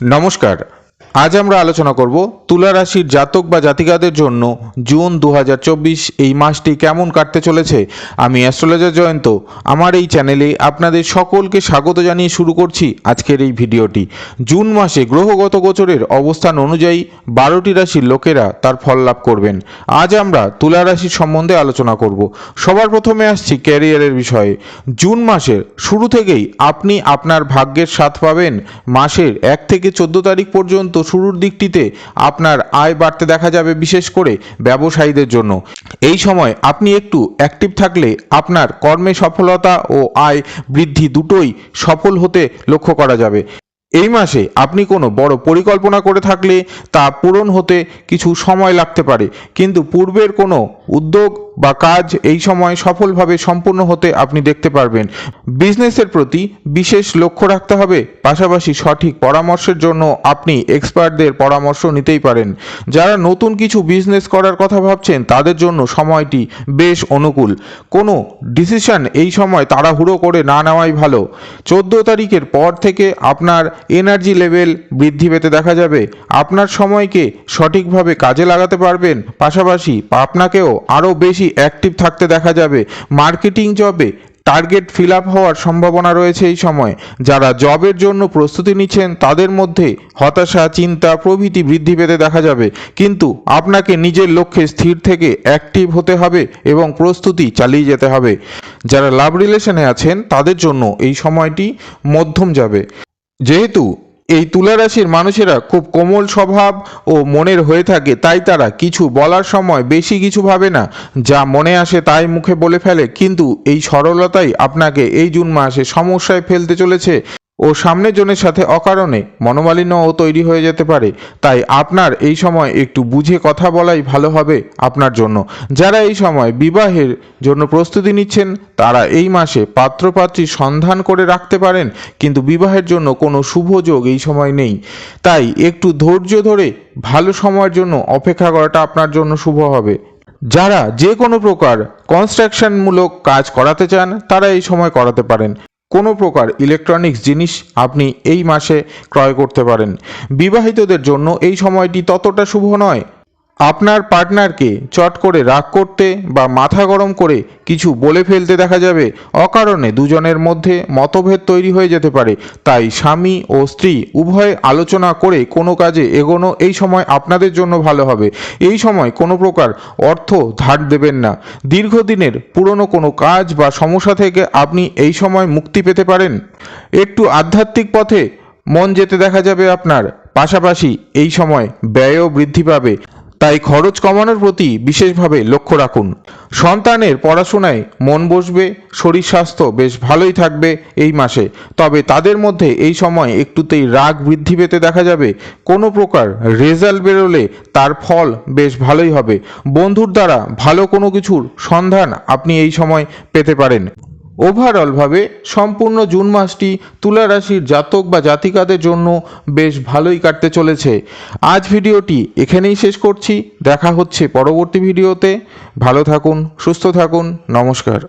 নমস্কার। আজ আমরা আলোচনা করব তুলা রাশির জাতক বা জাতিকাদের জন্য জুন দু হাজার চব্বিশ এই মাসটি কেমন কাটতে চলেছে। আমি অ্যাস্ট্রোলজার জয়ন্ত। আমার এই চ্যানেলে আপনাদের সকলকে স্বাগত জানিয়ে শুরু করছি আজকের এই ভিডিওটি। জুন মাসে গ্রহগত গোচরের অবস্থান অনুযায়ী বারোটি রাশির লোকেরা তার ফল লাভ করবেন। আজ আমরা তুলা রাশির সম্বন্ধে আলোচনা করব। সবার প্রথমে আসছি ক্যারিয়ারের বিষয়ে। জুন মাসের শুরু থেকেই আপনি আপনার ভাগ্যের স্বাদ পাবেন। মাসের এক থেকে চোদ্দ তারিখ পর্যন্ত শুরুর দিকটিতে আপনার আয় বাড়তে দেখা যাবে বিশেষ করে ব্যবসায়ীদের জন্য। এই সময় আপনি একটু অ্যাক্টিভ থাকলে আপনার কর্মে সফলতা ও আয় বৃদ্ধি দুটোই সফল হতে লক্ষ্য করা যাবে। এই মাসে আপনি কোনো বড় পরিকল্পনা করে থাকলে তা পূরণ হতে কিছু সময় লাগতে পারে, কিন্তু পূর্বের কোনো উদ্যোগ বা কাজ এই সময় সফলভাবে সম্পূর্ণ হতে আপনি দেখতে পারবেন। বিজনেসের প্রতি বিশেষ লক্ষ্য রাখতে হবে। পাশাপাশি সঠিক পরামর্শের জন্য আপনি এক্সপার্টদের পরামর্শ নিতেই পারেন। যারা নতুন কিছু বিজনেস করার কথা ভাবছেন, তাদের জন্য সময়টি বেশ অনুকূল। কোনো ডিসিশন এই সময় তাড়াহুড়ো করে না নেওয়াই ভালো। চোদ্দ তারিখের পর থেকে আপনার এনার্জি লেভেল বৃদ্ধি পেতে দেখা যাবে। আপনার সময়কে সঠিকভাবে কাজে লাগাতে পারবেন। পাশাপাশি আপনাকেও আরও বেশি অ্যাক্টিভ থাকতে দেখা যাবে। মার্কেটিং জবে টার্গেট ফিল আপ হওয়ার সম্ভাবনা রয়েছে এই সময়। যারা জবের জন্য প্রস্তুতি নিচ্ছেন, তাদের মধ্যে হতাশা, চিন্তা প্রভৃতি বৃদ্ধি পেতে দেখা যাবে। কিন্তু আপনাকে নিজের লক্ষ্যে স্থির থেকে অ্যাক্টিভ হতে হবে এবং প্রস্তুতি চালিয়ে যেতে হবে। যারা লাভ রিলেশনে আছেন, তাদের জন্য এই সময়টি মধ্যম যাবে। যেহেতু এই তুলা রাশির মানুষেরা খুব কোমল স্বভাব ও মনের হয়ে থাকে, তাই তারা কিছু বলার সময় বেশি কিছু ভাবে না। যা মনে আসে তাই মুখে বলে ফেলে, কিন্তু এই সরলতাই আপনাকে এই জুন মাসে সমস্যায় ফেলতে চলেছে। ও সামনের জনের সাথে অকারণে মনোমালিন্যও তৈরি হয়ে যেতে পারে। তাই আপনার এই সময় একটু বুঝে কথা বলাই ভালো হবে আপনার জন্য। যারা এই সময় বিবাহের জন্য প্রস্তুতি নিচ্ছেন, তারা এই মাসে পাত্রপাত্রী সন্ধান করে রাখতে পারেন, কিন্তু বিবাহের জন্য কোনো শুভ যোগ এই সময় নেই। তাই একটু ধৈর্য ধরে ভালো সময়ের জন্য অপেক্ষা করাটা আপনার জন্য শুভ হবে। যারা যে কোনো প্রকার কনস্ট্রাকশনমূলক কাজ করাতে চান, তারা এই সময় করাতে পারেন। কোনো প্রকার ইলেকট্রনিক্স জিনিস আপনি এই মাসে ক্রয় করতে পারেন। বিবাহিতদের জন্য এই সময়টি ততটা শুভ নয়। আপনার পার্টনারকে চট করে রাগ করতে বা মাথা গরম করে কিছু বলে ফেলতে দেখা যাবে। অকারণে দুজনের মধ্যে মতভেদ তৈরি হয়ে যেতে পারে। তাই স্বামী ও স্ত্রী উভয়ে আলোচনা করে কোনো কাজে এগোনো এই সময় আপনাদের জন্য ভালো হবে। এই সময় কোনো প্রকার অর্থ ধার দেবেন না। দীর্ঘদিনের পুরনো কোনো কাজ বা সমস্যা থেকে আপনি এই সময় মুক্তি পেতে পারেন। একটু আধ্যাত্মিক পথে মন যেতে দেখা যাবে আপনার। পাশাপাশি এই সময় ব্যয়ও বৃদ্ধি পাবে। তাই খরচ কমানোর প্রতি বিশেষভাবে লক্ষ্য রাখুন। সন্তানের পড়াশোনায় মন বসবে, শরীর স্বাস্থ্য বেশ ভালোই থাকবে এই মাসে। তবে তাদের মধ্যে এই সময় একটুতেই রাগ বৃদ্ধি পেতে দেখা যাবে। কোনো প্রকার রেজাল্ট বেরোলে তার ফল বেশ ভালোই হবে। বন্ধুর দ্বারা ভালো কোনো কিছুর সন্ধান আপনি এই সময় পেতে পারেন। ওভারঅলভাবে সম্পূর্ণ জুন মাসটি তুলা রাশির জাতক বা জাতিকাদের জন্য বেশ ভালোই কাটতে চলেছে। আজ ভিডিওটি এখানেই শেষ করছি। দেখা হচ্ছে পরবর্তী ভিডিওতে। ভালো থাকুন, সুস্থ থাকুন। নমস্কার।